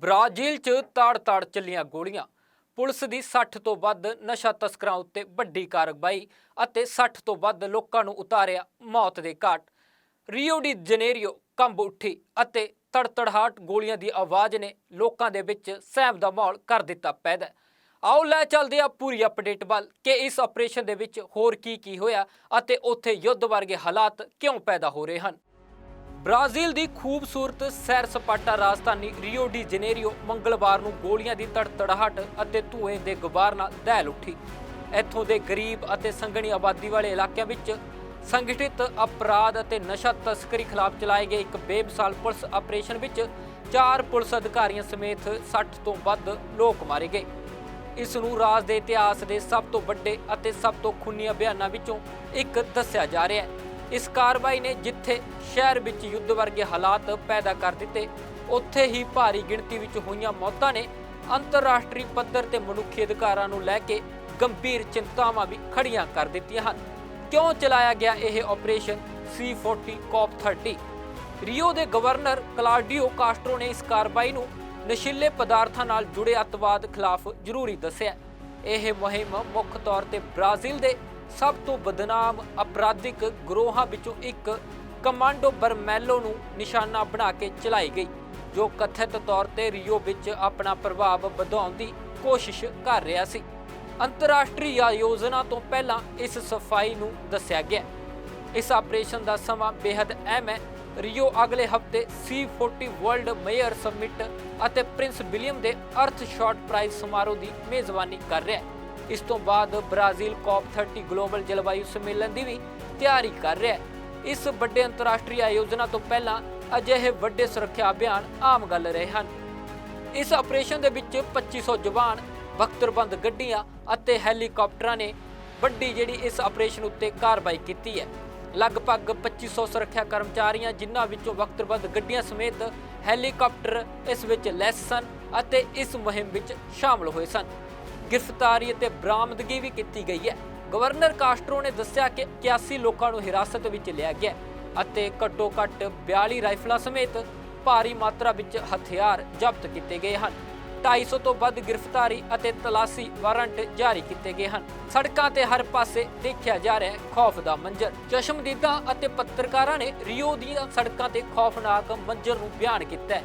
Brazil 'ਚ ਤਾੜ-ਤਾੜ ਚੱਲੀਆਂ ਗੋਲੀਆਂ। ਪੁਲਿਸ ਦੀ 60 ਤੋਂ ਵੱਧ ਨਸ਼ਾ ਤਸਕਰਾਂ ਉੱਤੇ ਵੱਡੀ ਕਾਰਵਾਈ ਅਤੇ 60 ਤੋਂ ਵੱਧ ਲੋਕਾਂ ਨੂੰ ਉਤਾਰਿਆ ਮੌਤ ਦੇ ਘਾਟ। ਰੀਓ ਡੀ ਜਨੇਰੀਓ ਕੰਬ ਉੱਠੀ ਅਤੇ ਤੜਤੜਹਾਟ ਗੋਲੀਆਂ ਦੀ ਆਵਾਜ਼ ਨੇ ਲੋਕਾਂ ਦੇ ਵਿੱਚ ਸਹਿਮ ਦਾ ਮਾਹੌਲ ਕਰ ਦਿੱਤਾ ਪੈਦਾ ਆਓ ਲੈ ਚੱਲਦੇ ਆ ਪੂਰੀ ਅਪਡੇਟ ਵੱਲ ਕਿ ਇਸ ਆਪਰੇਸ਼ਨ ਦੇ ਵਿੱਚ ਹੋਰ ਕੀ ਕੀ ਹੋਇਆ ਅਤੇ ਉੱਥੇ ਯੁੱਧ ਵਰਗੇ ਹਾਲਾਤ ਕਿਉਂ ਪੈਦਾ ਹੋ ਰਹੇ ਹਨ। ਬ੍ਰਾਜ਼ੀਲ ਦੀ ਖੂਬਸੂਰਤ ਸੈਰ ਸਪਾਟਾ ਰਾਜਧਾਨੀ ਰੀਓ ਡੀ ਜਨੇਰੀਓ ਮੰਗਲਵਾਰ ਨੂੰ ਗੋਲੀਆਂ ਦੀ ਤੜਤੜਾਹਟ ਅਤੇ ਧੂਏ ਦੇ ਗੁਬਾਰ ਨਾਲ ਦਹਿਲ ਉੱਠੀ। ਇੱਥੋਂ ਦੇ ਗਰੀਬ ਅਤੇ ਸੰਘਣੀ ਆਬਾਦੀ ਵਾਲੇ ਇਲਾਕਿਆਂ ਵਿੱਚ ਸੰਗਠਿਤ ਅਪਰਾਧ ਅਤੇ ਨਸ਼ਾ ਤਸਕਰੀ ਖਿਲਾਫ ਚਲਾਏ ਗਏ ਇੱਕ ਬੇਮਿਸਾਲ ਪੁਲਿਸ ਆਪਰੇਸ਼ਨ ਵਿੱਚ ਚਾਰ ਪੁਲਿਸ ਅਧਿਕਾਰੀਆਂ ਸਮੇਤ 60 ਤੋਂ ਵੱਧ ਲੋਕ ਮਾਰੇ ਗਏ। ਇਸ ਨੂੰ ਰਾਜ ਦੇ ਇਤਿਹਾਸ ਦੇ ਸਭ ਤੋਂ ਵੱਡੇ ਅਤੇ ਸਭ ਤੋਂ ਖੂਨੀ ਅਭਿਆਨਾਂ ਵਿੱਚੋਂ ਇੱਕ ਦੱਸਿਆ ਜਾ ਰਿਹਾ ਹੈ। ਇਸ ਕਾਰਵਾਈ ਨੇ ਜਿੱਥੇ ਸ਼ਹਿਰ ਵਿੱਚ ਯੁੱਧ ਵਰਗੇ ਹਾਲਾਤ ਪੈਦਾ ਕਰ ਦਿੱਤੇ, ਉੱਥੇ ਹੀ ਭਾਰੀ ਗਿਣਤੀ ਵਿੱਚ ਹੋਈਆਂ ਮੌਤਾਂ ਨੇ ਅੰਤਰਰਾਸ਼ਟਰੀ ਪੱਧਰ ਤੇ ਮਨੁੱਖੀ ਅਧਿਕਾਰਾਂ ਨੂੰ ਲੈ ਕੇ ਗੰਭੀਰ ਚਿੰਤਾਵਾਂ ਵੀ ਖੜੀਆਂ ਕਰ ਦਿੱਤੀਆਂ ਹਨ। ਕਿਉਂ ਚਲਾਇਆ ਗਿਆ ਇਹ ਆਪਰੇਸ਼ਨ C40 ਕੌਪ 30 ਰੀਓ ਦੇ ਗਵਰਨਰ ਕਲਾਡੀਓ ਕਾਸਟਰੋ ਨੇ ਇਸ ਕਾਰਵਾਈ ਨੂੰ ਨਸ਼ੀਲੇ ਪਦਾਰਥਾਂ ਨਾਲ ਜੁੜੇ ਅੱਤਵਾਦ ਖਿਲਾਫ ਜ਼ਰੂਰੀ ਦੱਸਿਆ। ਇਹ ਮੁਹਿੰਮ ਮੁੱਖ ਤੌਰ ਤੇ ਬ੍ਰਾਜ਼ੀਲ ਦੇ ਸਭ ਤੋਂ ਬਦਨਾਮ ਅਪਰਾਧਿਕ ਗਰੋਹਾਂ ਵਿੱਚੋਂ ਇੱਕ ਕਮਾਂਡੋ ਬਰਮੈਲੋ ਨੂੰ ਨਿਸ਼ਾਨਾ ਬਣਾ ਕੇ ਚਲਾਈ ਗਈ, ਜੋ ਕਥਿਤ ਤੌਰ ਤੇ ਰੀਓ ਵਿੱਚ ਆਪਣਾ ਪ੍ਰਭਾਵ ਵਧਾਉਣ ਦੀ ਕੋਸ਼ਿਸ਼ ਕਰ ਰਿਹਾ ਸੀ। ਅੰਤਰਰਾਸ਼ਟਰੀ ਆਯੋਜਨਾ ਤੋਂ ਪਹਿਲਾਂ ਇਸ ਸਫ਼ਾਈ ਨੂੰ ਦੱਸਿਆ ਗਿਆ। ਇਸ ਆਪਰੇਸ਼ਨ ਦਾ ਸਮਾਂ ਬੇहद ਅਹਿਮ ਹੈ। ਰੀਓ ਅਗਲੇ ਹਫ਼ਤੇ C40 ਵਰਲਡ ਮੇਅਰ ਸਮਿਟ ਅਤੇ ਪ੍ਰਿੰਸ ਵਿਲੀਅਮ ਦੇ ਅਰਥ ਸ਼ਾਟ ਪ੍ਰਾਈਜ਼ ਸਮਾਰੋਹ ਦੀ ਮੇਜ਼ਬਾਨੀ ਕਰ ਰਿਹਾ ਹੈ। ਇਸ ਤੋਂ ਬਾਅਦ ਬ੍ਰਾਜ਼ੀਲ ਕੌਪ 30 ਗਲੋਬਲ ਜਲਵਾਯੂ ਸੰਮੇਲਨ ਦੀ ਵੀ ਤਿਆਰੀ ਕਰ ਰਿਹਾ ਹੈ। ਇਸ ਵੱਡੇ ਅੰਤਰਰਾਸ਼ਟਰੀ ਆਯੋਜਨਾ ਤੋਂ ਪਹਿਲਾਂ ਅਜਿਹੇ ਵੱਡੇ ਸੁਰੱਖਿਆ ਅਭਿਆਨ ਆਮ ਗੱਲ ਰਹੇ ਹਨ। ਇਸ ਆਪਰੇਸ਼ਨ ਦੇ ਵਿੱਚ 2500 ਜਵਾਨ, ਬਖਤਰਬੰਦ ਗੱਡੀਆਂ ਅਤੇ ਹੈਲੀਕਾਪਟਰਾਂ ਨੇ ਵੱਡੀ ਜਿਹੜੀ ਇਸ ਆਪਰੇਸ਼ਨ ਉੱਤੇ ਕਾਰਵਾਈ ਕੀਤੀ ਹੈ। ਲਗਭਗ 2500 ਸੁਰੱਖਿਆ ਕਰਮਚਾਰੀਆਂ ਜਿਨ੍ਹਾਂ ਵਿੱਚੋਂ ਵਕਤਰਬੰਦ ਗੱਡੀਆਂ ਸਮੇਤ ਹੈਲੀਕਾਪਟਰ ਇਸ ਵਿੱਚ ਲੈਸ ਸਨ ਅਤੇ ਇਸ ਮੁਹਿੰਮ ਵਿੱਚ ਸ਼ਾਮਲ ਹੋਏ ਸਨ। ਗ੍ਰਿਫਤਾਰੀ ਅਤੇ ਬਰਾਮਦਗੀ ਵੀ ਕੀਤੀ ਗਈ ਹੈ। ਗਵਰਨਰ ਕਾਸਟਰੋ ਨੇ ਦੱਸਿਆ ਕਿ 81 ਲੋਕਾਂ ਨੂੰ ਹਿਰਾਸਤ ਵਿੱਚ ਲਿਆ ਗਿਆ ਅਤੇ ਘੱਟੋ-ਘੱਟ 42 ਰਾਈਫਲਾਂ ਸਮੇਤ ਭਾਰੀ ਮਾਤਰਾ ਵਿੱਚ ਹਥਿਆਰ ਜ਼ਬਤ ਕੀਤੇ ਗਏ ਹਨ। 250 ਤੋਂ ਵੱਧ ਗ੍ਰਿਫਤਾਰੀ ਅਤੇ ਤਲਾਸ਼ੀ ਵਾਰੰਟ ਜਾਰੀ ਕੀਤੇ ਗਏ ਹਨ। ਸੜਕਾਂ ਤੇ ਹਰ ਪਾਸੇ ਦੇਖਿਆ ਜਾ ਰਿਹਾ ਹੈ ਖੌਫ ਦਾ ਮੰਜ਼ਰ। ਚਸ਼ਮਦੀਦਾਂ ਅਤੇ ਪੱਤਰਕਾਰਾਂ ਨੇ ਰੀਓ ਦੀਆਂ ਸੜਕਾਂ ਤੇ ਖੌਫਨਾਕ ਮੰਜ਼ਰ ਨੂੰ ਬਿਆਨ ਕੀਤਾ ਹੈ।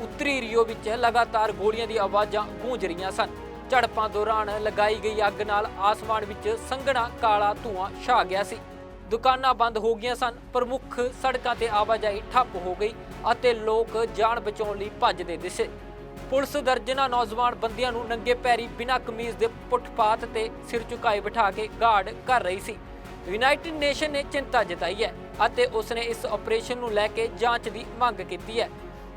ਉੱਤਰੀ ਰੀਓ ਵਿੱਚ ਲਗਾਤਾਰ ਗੋਲੀਆਂ ਦੀ ਆਵਾਜ਼ਾਂ ਗੂੰਜ ਰਹੀਆਂ ਸਨ। ਝੜਪਾਂ ਦੌਰਾਨ ਲਗਾਈ ਗਈ ਅੱਗ ਨਾਲ ਆਸਮਾਨ ਵਿੱਚ ਸੰਘਣਾ ਕਾਲਾ ਧੂਆਂ ਛਾ ਗਿਆ ਸੀ। ਦੁਕਾਨਾਂ ਬੰਦ ਹੋ ਗਈਆਂ ਸਨ। ਪ੍ਰਮੁੱਖ ਸੜਕਾਂ ਤੇ ਆਵਾਜਾਈ ਠੱਪ ਹੋ ਗਈ ਅਤੇ ਲੋਕ ਜਾਨ ਬਚਾਉਣ ਲਈ ਭੱਜਦੇ ਦਿਸੇ। ਪੁਲਿਸ ਦਰਜਨਾ ਨੌਜਵਾਨ ਬੰਦਿਆਂ ਨੂੰ ਨੰਗੇ ਪੈਰੀ ਬਿਨਾਂ ਕਮੀਜ਼ ਦੇ ਫੁੱਟਪਾਥ ਤੇ ਸਿਰ ਝੁਕਾਏ ਬਿਠਾ ਕੇ ਗਾਰਡ ਕਰ ਰਹੀ ਸੀ। ਯੂਨਾਈਟਿਡ ਨੇਸ਼ਨ ਨੇ ਚਿੰਤਾ ਜਤਾਈ ਹੈ ਅਤੇ ਉਸਨੇ ਇਸ ਆਪਰੇਸ਼ਨ ਨੂੰ ਲੈ ਕੇ ਜਾਂਚ ਦੀ ਮੰਗ ਕੀਤੀ ਹੈ।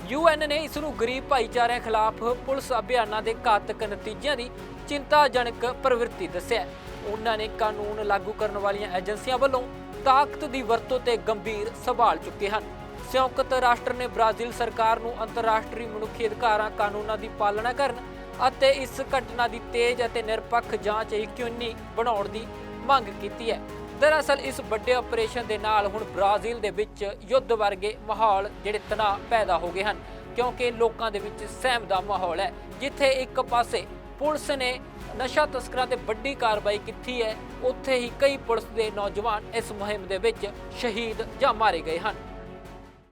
ਯੂਐਨ ਨੇ ਇਸ ਨੂੰ ਗਰੀਬ ਭਾਈਚਾਰਿਆਂ ਖਿਲਾਫ ਪੁਲਿਸ ਅਭਿਆਨਾਂ ਦੇ ਘਾਤਕ ਨਤੀਜਿਆਂ ਦੀ ਚਿੰਤਾਜਨਕ ਪ੍ਰਵਿਰਤੀ ਦੱਸਿਆ ਉਹਨਾਂ ਨੇ ਕਾਨੂੰਨ ਲਾਗੂ ਕਰਨ ਵਾਲੀਆਂ ਏਜੰਸੀਆਂ ਵੱਲੋਂ ਤਾਕਤ ਦੀ ਵਰਤੋਂ ਤੇ ਗੰਭੀਰ ਸਵਾਲ ਚੁੱਕੇ ਹਨ। ਸੰਯੁਕਤ ਰਾਸ਼ਟਰ ਨੇ ਬ੍ਰਾਜ਼ੀਲ ਸਰਕਾਰ ਨੂੰ ਅੰਤਰਰਾਸ਼ਟਰੀ ਮਨੁੱਖੀ ਅਧਿਕਾਰਾਂ ਕਾਨੂੰਨਾਂ ਦੀ ਪਾਲਣਾ ਕਰਨ ਅਤੇ ਇਸ ਘਟਨਾ ਦੀ ਤੇਜ਼ ਅਤੇ ਨਿਰਪੱਖ ਜਾਂਚ ਯਕੀਨੀ ਬਣਾਉਣ ਦੀ ਮੰਗ ਕੀਤੀ ਹੈ। ਦਰਅਸਲ ਇਸ ਵੱਡੇ ਆਪਰੇਸ਼ਨ ਦੇ ਨਾਲ ਹੁਣ ਬ੍ਰਾਜ਼ੀਲ ਦੇ ਵਿੱਚ ਯੁੱਧ ਵਰਗੇ ਮਾਹੌਲ ਜਿਹੜੇ ਤਣਾਅ ਪੈਦਾ ਹੋ ਗਏ ਹਨ, ਕਿਉਂਕਿ ਲੋਕਾਂ ਦੇ ਵਿੱਚ ਸਹਿਮ ਦਾ ਮਾਹੌਲ ਹੈ। ਜਿੱਥੇ ਇੱਕ ਪਾਸੇ ਪੁਲਿਸ ਨੇ ਨਸ਼ਾ ਤਸਕਰਾਂ ਤੇ ਵੱਡੀ ਕਾਰਵਾਈ ਕੀਤੀ ਹੈ, ਉੱਥੇ ਹੀ ਕਈ ਪੁਲਿਸ ਦੇ ਨੌਜਵਾਨ ਇਸ ਮੁਹਿੰਮ ਦੇ ਵਿੱਚ ਸ਼ਹੀਦ ਜਾਂ ਮਾਰੇ ਗਏ ਹਨ।